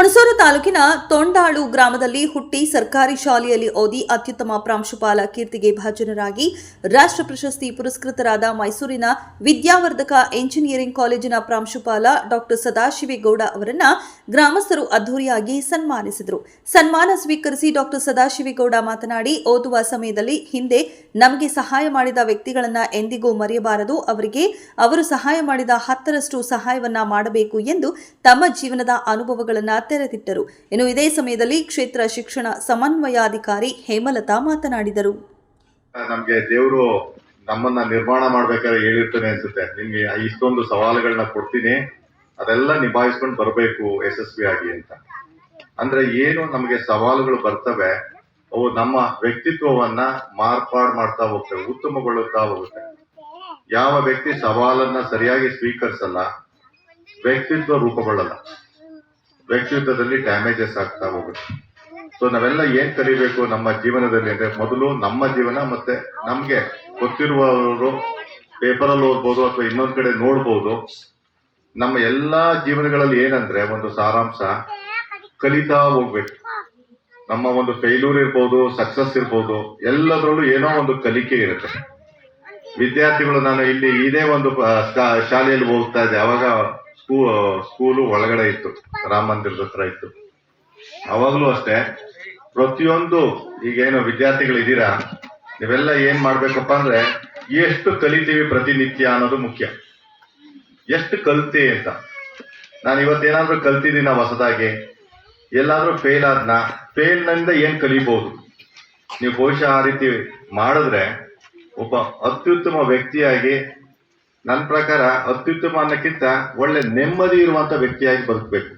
ಹುಣಸೂರು ತಾಲೂಕಿನ ತೊಂಡಾಳು ಗ್ರಾಮದಲ್ಲಿ ಹುಟ್ಟಿ ಸರ್ಕಾರಿ ಶಾಲೆಯಲ್ಲಿ ಓದಿ ಅತ್ಯುತ್ತಮ ಪ್ರಾಂಶುಪಾಲ ಕೀರ್ತಿಗೆ ಭಾಜನರಾಗಿ ರಾಷ್ಟ್ರ ಪ್ರಶಸ್ತಿ ಪುರಸ್ಕೃತರಾದ ಮೈಸೂರಿನ ವಿದ್ಯಾವರ್ಧಕ ಎಂಜಿನಿಯರಿಂಗ್ ಕಾಲೇಜಿನ ಪ್ರಾಂಶುಪಾಲ ಡಾಕ್ಟರ್ ಸದಾಶಿವೇಗೌಡ ಅವರನ್ನ ಗ್ರಾಮಸ್ಥರು ಅದ್ದೂರಿಯಾಗಿ ಸನ್ಮಾನಿಸಿದರು. ಸನ್ಮಾನ ಸ್ವೀಕರಿಸಿ ಡಾಕ್ಟರ್ ಸದಾಶಿವೇಗೌಡ ಮಾತನಾಡಿ, ಓದುವ ಸಮಯದಲ್ಲಿ ಹಿಂದೆ ನಮಗೆ ಸಹಾಯ ಮಾಡಿದ ವ್ಯಕ್ತಿಗಳನ್ನ ಎಂದಿಗೂ ಮರೆಯಬಾರದು, ಅವರಿಗೆ ಅವರು ಸಹಾಯ ಮಾಡಿದ ಹತ್ತರಷ್ಟು ಸಹಾಯವನ್ನ ಮಾಡಬೇಕು ಎಂದು ತಮ್ಮ ಜೀವನದ ಅನುಭವಗಳನ್ನು ತೆರೆದಿಟ್ಟರು ಇನ್ನು ಇದೇ ಸಮಯದಲ್ಲಿ ಕ್ಷೇತ್ರ ಶಿಕ್ಷಣ ಸಮನ್ವಯಾಧಿಕಾರಿ ಹೇಮಲತಾ ಮಾತನಾಡಿದರು. ನಮಗೆ ದೇವರು ನಮ್ಮನ್ನ ನಿರ್ಮಾಣ ಮಾಡ್ಬೇಕಾದ್ರೆ ಹೇಳಿರ್ತಾನೆ ಅನ್ಸುತ್ತೆ. ನಿಮ್ಗೆ ಇಷ್ಟೊಂದು ಸವಾಲುಗಳನ್ನ ಕೊಡ್ತೀನಿ. ಅದೆಲ್ಲ ನಿಭಾಯಿಸ್ಕೊಂಡು ಬರಬೇಕು ಯಶಸ್ವಿಯಾಗಿ ಅಂತ. ಅಂದ್ರೆ ಏನು ನಮಗೆ ಸವಾಲುಗಳು ಬರ್ತವೆ, ಅವು ನಮ್ಮ ವ್ಯಕ್ತಿತ್ವವನ್ನ ಮಾರ್ಪಾಡು ಮಾಡ್ತಾ ಹೋಗ್ತವೆ ಉತ್ತಮಗೊಳ್ಳುತ್ತಾ ಹೋಗುತ್ತೆ. ಯಾವ ವ್ಯಕ್ತಿ ಸವಾಲನ್ನ ಸರಿಯಾಗಿ ಸ್ವೀಕರಿಸಲ್ಲ, ವ್ಯಕ್ತಿತ್ವ ರೂಪುಗೊಳ್ಳಲ್ಲ. ವ್ಯಕ್ತಿತ್ವದಲ್ಲಿ ಡ್ಯಾಮೇಜಸ್ ಆಗ್ತಾ ಹೋಗುತ್ತೆ. ಸೊ ನಾವೆಲ್ಲ ಏನ್ ಕಲಿಬೇಕು ನಮ್ಮ ಜೀವನದಲ್ಲಿ ಅಂದ್ರೆ ಮೊದಲು ನಮ್ಮ ಜೀವನ ಮತ್ತೆ ನಮ್ಗೆ ಗೊತ್ತಿರುವವರು ಪೇಪರ್ ಅಲ್ಲಿ ಓದ್ಬೋದು ಅಥವಾ ಇನ್ನೊಂದ್ ಕಡೆ ನೋಡ್ಬೋದು. ನಮ್ಮ ಎಲ್ಲಾ ಜೀವನಗಳಲ್ಲಿ ಏನಂದ್ರೆ ಒಂದು ಸಾರಾಂಶ ಕಲಿತಾ ಹೋಗ್ಬೇಕು. ನಮ್ಮ ಒಂದು ಫೇಲ್ಯೂರ್ ಇರ್ಬೋದು ಸಕ್ಸಸ್ ಇರ್ಬೋದು, ಎಲ್ಲದರಲ್ಲೂ ಏನೋ ಒಂದು ಕಲಿಕೆ ಇರುತ್ತೆ. ವಿದ್ಯಾರ್ಥಿಗಳು ನಾನು ಇಲ್ಲಿ ಇದೇ ಒಂದು ಶಾಲೆಯಲ್ಲಿ ಹೋಗ್ತಾ ಇದ್ದೆ. ಅವಾಗ ಸ್ಕೂ ಸ್ಕೂಲು ಒಳಗಡೆ ಇತ್ತು. ರಾಮ ಮಂದಿರದ ಹತ್ರ ಇತ್ತು. ಅವಾಗ್ಲೂ ಅಷ್ಟೇ, ಪ್ರತಿಯೊಂದು ಈಗೇನು ವಿದ್ಯಾರ್ಥಿಗಳಿದ್ದೀರಾ ನೀವೆಲ್ಲ ಏನ್ ಮಾಡ್ಬೇಕಪ್ಪ ಅಂದ್ರೆ, ಎಷ್ಟು ಕಲಿತೀವಿ ಪ್ರತಿನಿತ್ಯ ಅನ್ನೋದು ಮುಖ್ಯ. ಎಷ್ಟು ಕಲ್ತಿ ಅಂತ. ನಾನು ಇವತ್ತೇನಾದ್ರೂ ಕಲ್ತಿದ್ದೀನ ಹೊಸದಾಗಿ. ಎಲ್ಲಾದ್ರೂ ಫೇಲ್ ಆದ್ನ? ಫೇಲ್ನಿಂದ ಏನ್ ಕಲಿಬಹುದು ನೀವು ಬಹುಶಃ ಆ ರೀತಿ ಮಾಡಿದ್ರೆ, ಒಬ್ಬ ಅತ್ಯುತ್ತಮ ವ್ಯಕ್ತಿಯಾಗಿ ನನ್ನ ಪ್ರಕಾರ ಅತ್ಯುತ್ತಮ ಅನ್ನಕ್ಕಿಂತ ಒಳ್ಳೆ ನೆಮ್ಮದಿ ಇರುವಂತ ವ್ಯಕ್ತಿಯಾಗಿ ಬದುಕಬೇಕು.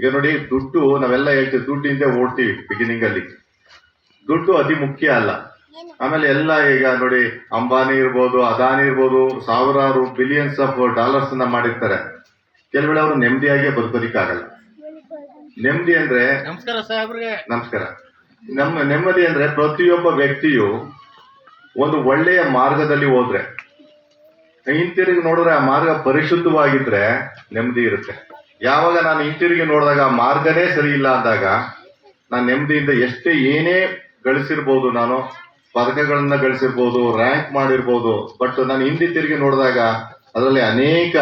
ಈಗ ನೋಡಿ ದುಡ್ಡು ನಾವೆಲ್ಲ ಹೇಳ್ತೀವಿ ದುಡ್ಡಿಂದ ಓಡ್ತೀವಿ ಬಿಗಿನಿಂಗ್ ಅಲ್ಲಿ. ದುಡ್ಡು ಅತಿ ಮುಖ್ಯ ಅಲ್ಲ. ಆಮೇಲೆ ಎಲ್ಲ ಈಗ ನೋಡಿ ಅಂಬಾನಿ ಇರ್ಬೋದು ಅದಾನಿ ಇರ್ಬೋದು ಸಾವಿರಾರು ಬಿಲಿಯನ್ಸ್ ಆಫ್ ಡಾಲರ್ಸ್ ಅನ್ನ ಮಾಡಿರ್ತಾರೆ. ಕೆಲವೇಳೆ ಅವರು ನೆಮ್ಮದಿಯಾಗಿ ಬದುಕೋದಿಕ್ಕಾಗಲ್ಲ. ನೆಮ್ಮದಿ ಅಂದ್ರೆ ನಮಸ್ಕಾರ ಸಾಹೇಬ್ರಿಗೆ ನಮಸ್ಕಾರ. ನಮ್ಮ ನೆಮ್ಮದಿ ಅಂದ್ರೆ ಪ್ರತಿಯೊಬ್ಬ ವ್ಯಕ್ತಿಯು ಒಂದು ಒಳ್ಳೆಯ ಮಾರ್ಗದಲ್ಲಿ ಹೋದ್ರೆ. ಹಿಂತಿರುಗಿ ನೋಡಿದ್ರೆ ಆ ಮಾರ್ಗ ಪರಿಶುದ್ಧವಾಗಿದ್ರೆ ನೆಮ್ಮದಿ ಇರುತ್ತೆ. ಯಾವಾಗ ನಾನು ಹಿಂತಿರುಗಿ ನೋಡಿದಾಗ ಆ ಮಾರ್ಗನೇ ಸರಿ ಇಲ್ಲ ಅಂದಾಗ, ನಾನು ನೆಮ್ಮದಿಯಿಂದ ಎಷ್ಟೇ ಏನೇ ಗಳಿಸಿರ್ಬೋದು ನಾನು, ಪದಕಗಳನ್ನ ಗಳಿಸಿರ್ಬೋದು ರ್ಯಾಂಕ್ ಮಾಡಿರ್ಬೋದು ಬಟ್ ನಾನು ಹಿಂದಿ ತಿರುಗಿ ನೋಡಿದಾಗ ಅದರಲ್ಲಿ ಅನೇಕ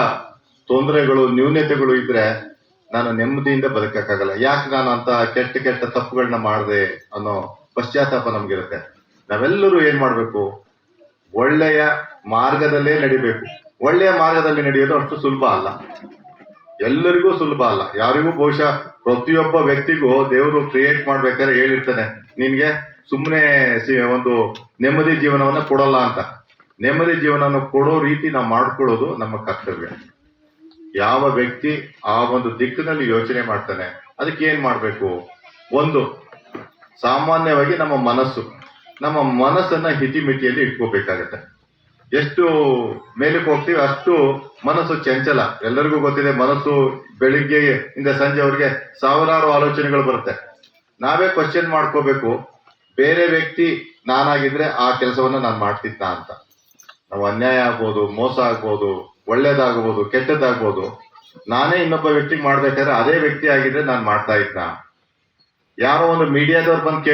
ತೊಂದರೆಗಳು, ನ್ಯೂನತೆಗಳು ಇದ್ರೆ ನಾನು ನೆಮ್ಮದಿಯಿಂದ ಬದುಕಕ್ಕಾಗಲ್ಲ. ಯಾಕೆ ನಾನು ಅಂತ ಕೆಟ್ಟ ಕೆಟ್ಟ ತಪ್ಪುಗಳನ್ನ ಮಾಡಿದೆ ಅನ್ನೋ ಪಶ್ಚಾತ್ತಾಪ ನಮ್ಗಿರುತ್ತೆ. ನಾವೆಲ್ಲರೂ ಏನ್ ಮಾಡ್ಬೇಕು? ಒಳ್ಳೆಯ ಮಾರ್ಗದಲ್ಲೇ ನಡಿಬೇಕು. ಒಳ್ಳೆಯ ಮಾರ್ಗದಲ್ಲಿ ನಡೆಯೋದು ಅಷ್ಟು ಸುಲಭ ಅಲ್ಲ. ಎಲ್ಲರಿಗೂ ಸುಲಭ ಅಲ್ಲ. ಯಾರಿಗೂ ಬಹುಶಃ ಪ್ರತಿಯೊಬ್ಬ ವ್ಯಕ್ತಿಗೂ ದೇವರು ಕ್ರಿಯೇಟ್ ಮಾಡ್ಬೇಕಾದ್ರೆ ಹೇಳಿರ್ತಾನೆ, ನಿನ್ಗೆ ಸುಮ್ಮನೆ ಒಂದು ನೆಮ್ಮದಿ ಜೀವನವನ್ನ ಕೊಡಲ್ಲ ಅಂತ. ನೆಮ್ಮದಿ ಜೀವನವನ್ನು ಕೊಡೋ ರೀತಿ ನಾವು ಮಾಡ್ಕೊಳ್ಳೋದು ನಮ್ಮ ಕರ್ತವ್ಯ. ಯಾವ ವ್ಯಕ್ತಿ ಆ ಒಂದು ದಿಕ್ಕಿನಲ್ಲಿ ಯೋಚನೆ ಮಾಡ್ತಾನೆ, ಅದಕ್ಕೆ ಏನ್ ಮಾಡ್ಬೇಕು? ಒಂದು, ಸಾಮಾನ್ಯವಾಗಿ ನಮ್ಮ ಮನಸ್ಸು. ನಮ್ಮ ಮನಸ್ಸನ್ನ ಹಿತಿಮಿತಿಯಲ್ಲಿ ಇಟ್ಕೋಬೇಕಾಗತ್ತೆ. ಎಷ್ಟು ಮೇಲಕ್ಕೆ ಹೋಗ್ತೀವಿ ಅಷ್ಟು ಮನಸ್ಸು ಚಂಚಲ. ಎಲ್ಲರಿಗೂ ಗೊತ್ತಿದೆ ಮನಸ್ಸು ಬೆಳಿಗ್ಗೆ ಇಂದ ಅವ್ರಿಗೆ ಸಾವಿರಾರು ಆಲೋಚನೆಗಳು ಬರುತ್ತೆ. ನಾವೇ ಕ್ವಶನ್ ಮಾಡ್ಕೋಬೇಕು. ಬೇರೆ ವ್ಯಕ್ತಿ ನಾನಾಗಿದ್ರೆ ಆ ಕೆಲಸವನ್ನ ನಾನು ಮಾಡ್ತಿದ್ದ ಅಂತ. ನಾವು ಅನ್ಯಾಯ ಆಗ್ಬೋದು, ಮೋಸ ಆಗ್ಬೋದು, ಒಳ್ಳೇದಾಗ್ಬೋದು, ಕೆಟ್ಟದ್ದಾಗ್ಬೋದು. ನಾನೇ ಇನ್ನೊಬ್ಬ ವ್ಯಕ್ತಿಗೆ ಮಾಡ್ಬೇಕಾದ್ರೆ ಅದೇ ವ್ಯಕ್ತಿ ಆಗಿದ್ರೆ ನಾನು ಮಾಡ್ತಾ ಇದ್ದ ಯಾರೋ ಒಂದು ಮೀಡಿಯಾದವ್ರು ಬಂದು